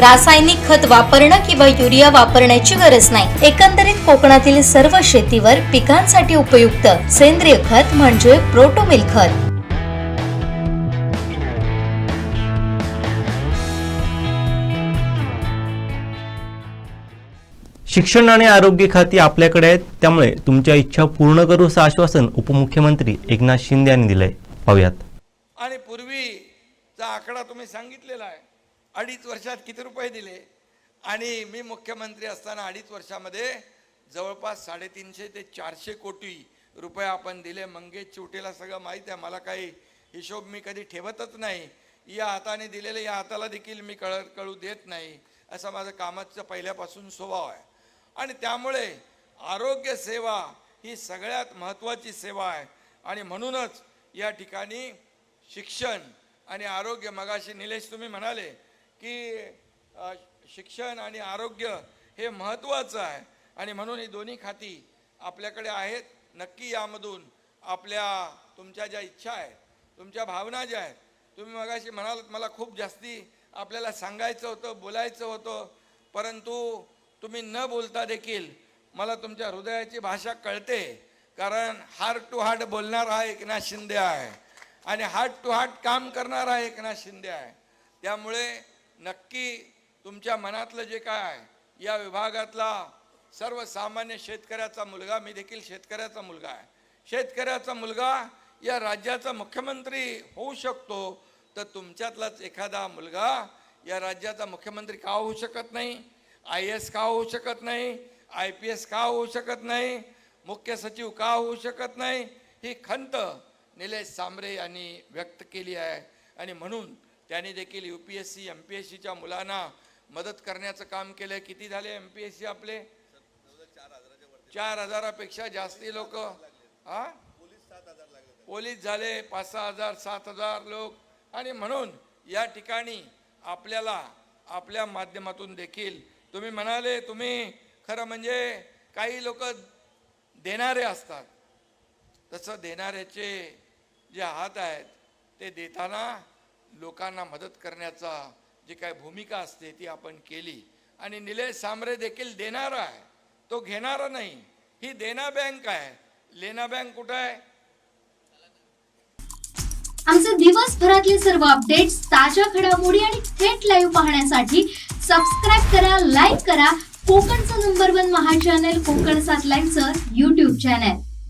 रासायनिक खत वापरणं किंवा युरिया वापरण्याची गरज नाही. एकंदरीत कोकणातील सर्व शेतीवर पिकांसाठी उपयुक्त सेंद्रिय खत म्हणजे प्रोटोमिल खत. शिक्षण आणि आरोग्य खाती आपल्याकडे आहेत त्यामुळे तुमच्या इच्छा पूर्ण करू असं आश्वासन उपमुख्यमंत्री एकनाथ शिंदे यांनी दिलंय. पाहुयात. आणि पूर्वीचा आकडा तुम्ही सांगितलेला आहे अडीच वर्षात किती रुपये दिले? आणि मी मुख्यमंत्री असताना अडीच वर्षामध्ये जवळपास साडेतीनशे ते चारशे कोटी रुपये आपण दिले. मंगेश चिवटेला सगळं माहीत आहे. मला काही हिशोब मी कधी ठेवतच नाही. या हाताने दिलेले या हाताला देखील मी कळ कळू देत नाही. असा माझं कामाचा पहिल्यापासून स्वभाव आहे. आणि त्यामुळे आरोग्य सेवा ही सगळ्यात महत्त्वाची सेवा आहे. आणि म्हणूनच या ठिकाणी शिक्षण आणि आरोग्य मगाशी निलेश तुम्ही म्हणाले की शिक्षण आणि आरोग्य हे महत्त्वाचं आहे. आणि म्हणून ही दोन्ही खाती आपल्याकडे आहेत. नक्की यामधून आपल्या तुमच्या ज्या इच्छा आहेत तुमच्या भावना ज्या आहेत तुम्ही मगाशी म्हणालात मला खूप जास्ती आपल्याला सांगायचं होतं बोलायचं होतं परंतु तुम्ही न बोलता देखील मला तुमच्या हृदयाची भाषा कळते. कारण हार्ट टू हार्ट बोलणारा एकनाथ शिंदे आहे. आणि हार्ट टू हार्ट काम करणारा एकनाथ शिंदे आहे. त्यामुळे नक्की तुमच्या मनातलं जे काय आहे या विभागातला सर्वसामान्य शेतकऱ्याचा मुलगा मी देखील शेतकऱ्याचा मुलगा आहे. शेतकऱ्याचा मुलगा या राज्याचा मुख्यमंत्री होऊ शकतो तर तुमच्यातलाच एखादा मुलगा या राज्याचा मुख्यमंत्री का होऊ शकत नाही? आय एस का होऊ शकत नाही? आय पी एस का होऊ शकत नाही? मुख्य सचिव का होऊ शकत नाही? ही खंत निलेश सांबरे यांनी व्यक्त केली आहे. आणि म्हणून त्यांनी देखील U P S C M P S सीच्या मुलांना मदत करण्याचं काम केलं किती झाले एम पी एस सी आपले? चार हजारापेक्षा जास्ती लोक. हा? पोलीस झाले पाच सहा हजार सात हजार लोक. आणि म्हणून या ठिकाणी आपल्याला आपल्या माध्यमातून देखील तुम्ही म्हणाले तुम्ही खरं म्हणजे काही लोक देणारे असतात. तसं देणाऱ्याचे जे हात आहेत ते देताना लोकांना मदत करण्याचा जी काय भूमिका असते ती आपण केली. आणि निलेश सामरे देखील देणारा आहे. तो घेणारा नाही. ही देना बँक आहे. लेना बँक कुठं आहे? आमचे दिवसभरातले सर्व अपडेट्स ताज्या घडामोडी आणि थेट लाईव्ह पाहण्यासाठी सबस्क्राईब करा लाईक करा. कोकणचं नंबर वन महा चॅनल कोकण सात लाईव्हचं युट्यूब चॅनल